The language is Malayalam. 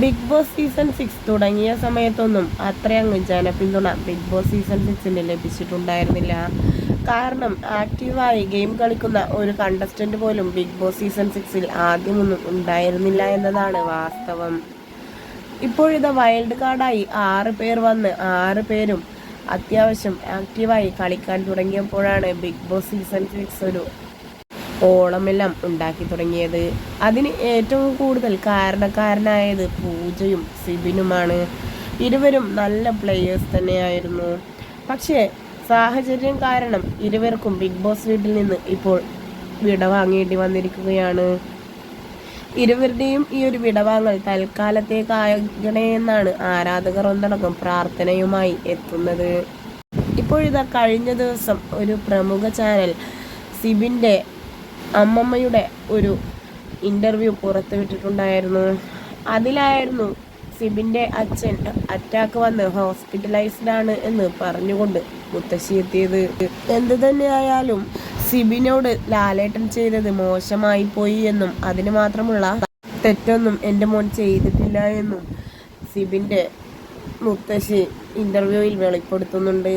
ബിഗ് ബോസ് സീസൺ സിക്സ് തുടങ്ങിയ സമയത്തൊന്നും അത്രയങ്ങ് ജനപിന്തുണ ബിഗ് ബോസ് സീസൺ സിക്സിന് ലഭിച്ചിട്ടുണ്ടായിരുന്നില്ല. കാരണം ആക്റ്റീവായി ഗെയിം കളിക്കുന്ന ഒരു കണ്ടസ്റ്റന്റ് പോലും ബിഗ് ബോസ് സീസൺ സിക്സിൽ ആദ്യമൊന്നും ഉണ്ടായിരുന്നില്ല എന്നതാണ് വാസ്തവം. ഇപ്പോഴിത് വൈൽഡ് കാർഡായി ആറ് പേർ വന്ന് ആറ് പേരും അത്യാവശ്യം ആക്റ്റീവായി കളിക്കാൻ തുടങ്ങിയപ്പോഴാണ് ബിഗ് ബോസ് സീസൺ സിക്സ് ഒരു ഓളമെല്ലാം ഉണ്ടാക്കി തുടങ്ങിയത്. അതിന് ഏറ്റവും കൂടുതൽ കാരണക്കാരനായത് പൂജയും സിബിനുമാണ്. ഇരുവരും നല്ല പ്ലെയേഴ്സ് തന്നെയായിരുന്നു. പക്ഷേ സാഹചര്യം കാരണം ഇരുവർക്കും ബിഗ് ബോസ് വീട്ടിൽ നിന്ന് ഇപ്പോൾ വിട വാങ്ങേണ്ടി വന്നിരിക്കുകയാണ്. ഇരുവരുടെയും ഈ ഒരു വിടവാങ്ങൽ തൽക്കാലത്തേക്കാകണേ എന്നാണ് ആരാധകർ ഒന്നടങ്കം പ്രാർത്ഥനയുമായി എത്തുന്നത്. ഇപ്പോഴിതാ കഴിഞ്ഞ ദിവസം ഒരു പ്രമുഖ ചാനൽ സിബിന്റെ അമ്മമ്മയുടെ ഒരു ഇന്റർവ്യൂ പുറത്തുവിട്ടിട്ടുണ്ടായിരുന്നു അതിലായിരുന്നു സിബിന്റെ അച്ഛൻ അറ്റാക്ക് വന്ന് ഹോസ്പിറ്റലൈസ്ഡ് ആണ് എന്ന് പറഞ്ഞുകൊണ്ട് മുത്തശ്ശി എത്തിയത്. എന്ത് തന്നെയായാലും സിബിനോട് ലാലേട്ടൻ ചെയ്തത് മോശമായി പോയി എന്നും അതിന് മാത്രമുള്ള തെറ്റൊന്നും എന്റെ മോൻ ചെയ്തിട്ടില്ല എന്നും സിബിന്റെ മുത്തശ്ശി ഇന്റർവ്യൂവിൽ വെളിപ്പെടുത്തുന്നുണ്ട്.